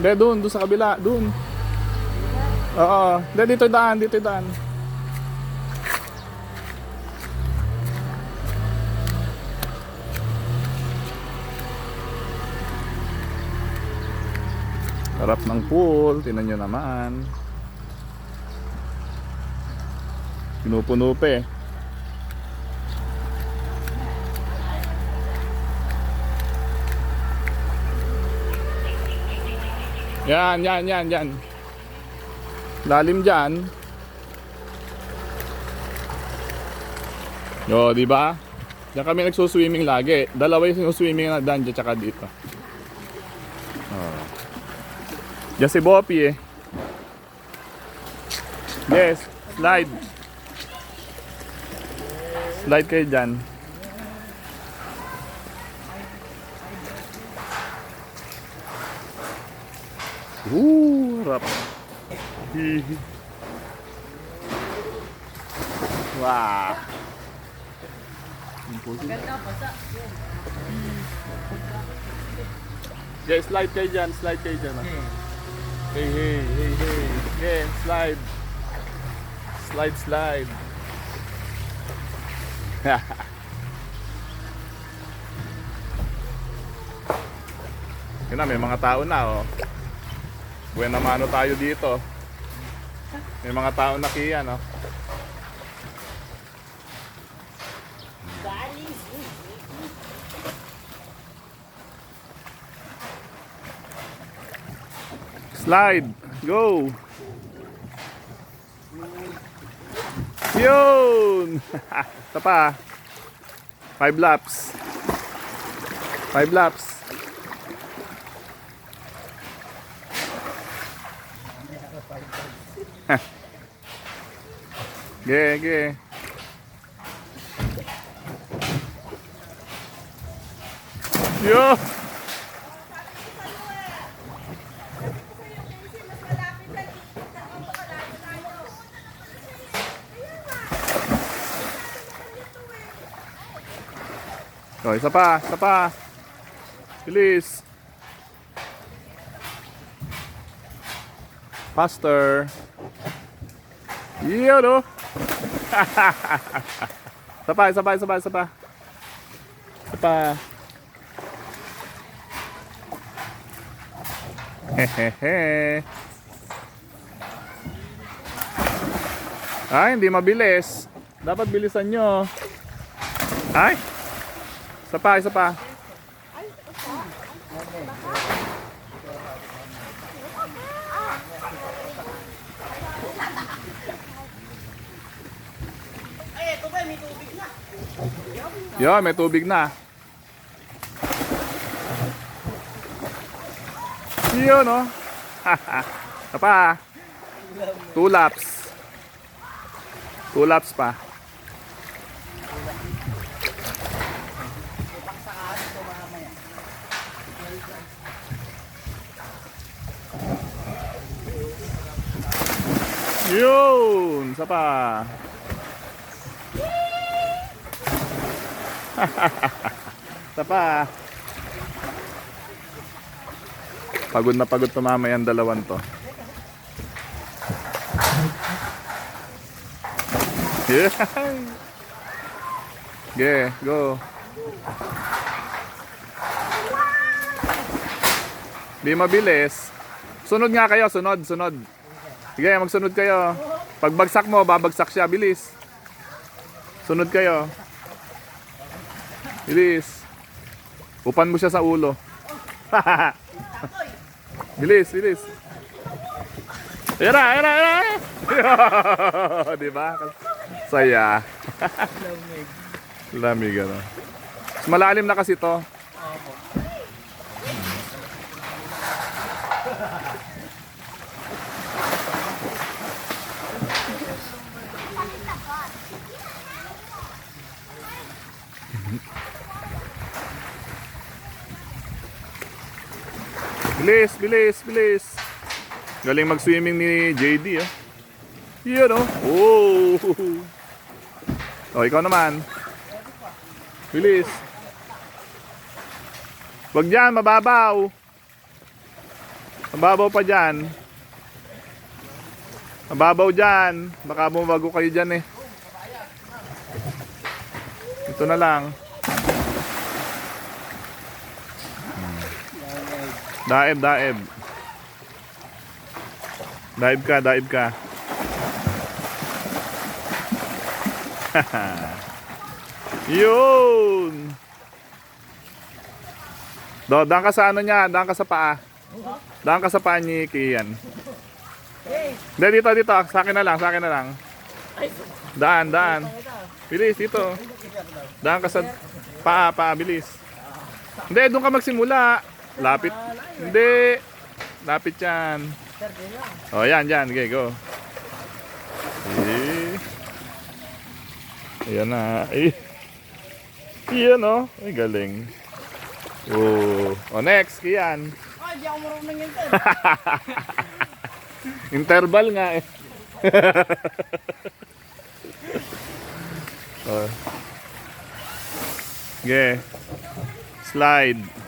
Hindi, doon, doon sa kabila, doon. Oo, hindi, dito yung daan, dito yung daan. Harap ng pool, tinan nyo naman. Pinupuno eh. Yan, yan, yan, yan. Lalim dyan. Yo, di ba? Diyan kami nagsuswimming lagi. Dalawa yung sinuswimming na dyan, dyan tsaka dito. Oh. Diyan si Boppy eh. Yes, slide. Slide kayo dyan. Ooh, harap. Wow. Yeah, slide kayo dyan, slide kayo dyan. ah. Hey, hey, hey, hey. Yeah, slide. Slide, slide. Yun na, may mga tao na, oh. Buena mano tayo dito. May mga tao na kiyan, oh. Slide. Go. Yun. Ito pa. Five laps. Five laps. Ge, ge. Yo. Oh, isa pa, isa pa. Bilis. Faster. Oh. Isa pa, isa pa, isa. Hehehe. Ay, hindi mabilis. Dapat bilisan nyo. Ay. Isa pa, isa pa. Yo, may tubig na. Yun, no? Isa pa. Two laps. Two laps pa. Yun! Isa pa. Isa pa. Pagod na pagod to mamaya ang dalawan to. Yeah. Yeah, go. Di mabilis. Sunod nga kayo, sunod, sunod. Sige, magsunod kayo. Pag bagsak mo, babagsak siya. Bilis. Sunod kayo. Bilis. Upan mo siya sa ulo. bilis, bilis. Ayan na, ayan na, ayan na. Di ba? Saya. Lamig. Lamig, ano. Mas Malalim na kasi to. Bilis, bilis, bilis. Galing mag-swimming ni JD, oh. Yan, oh. Oh. Oh, ikaw naman. Bilis. Wag dyan, mababaw. Mababaw pa dyan. Mababaw dyan. Baka bumago kayo dyan eh. Ito na lang. Daib, daib. Daib ka, daib ka. Yun! Do, daan ka sa ano niya, daan ka sa paa. Daan ka sa paa ni Kian. Hindi, dito, dito. Sa akin na lang, sa akin na lang. Daan, daan. Bilis, dito. Daan ka sa paa, paa, bilis. Hindi, doon ka magsimula. Lapit. Hindi. Lapit yan. Oh, yan, yan. Okay, go. Eh. Ayan na. Eh. Iyan, oh. Ay, galing. Oh. Oh, next, Kian. Ay, di ako marunong yun. sir. Interval nga eh. oh. Okay. Slide.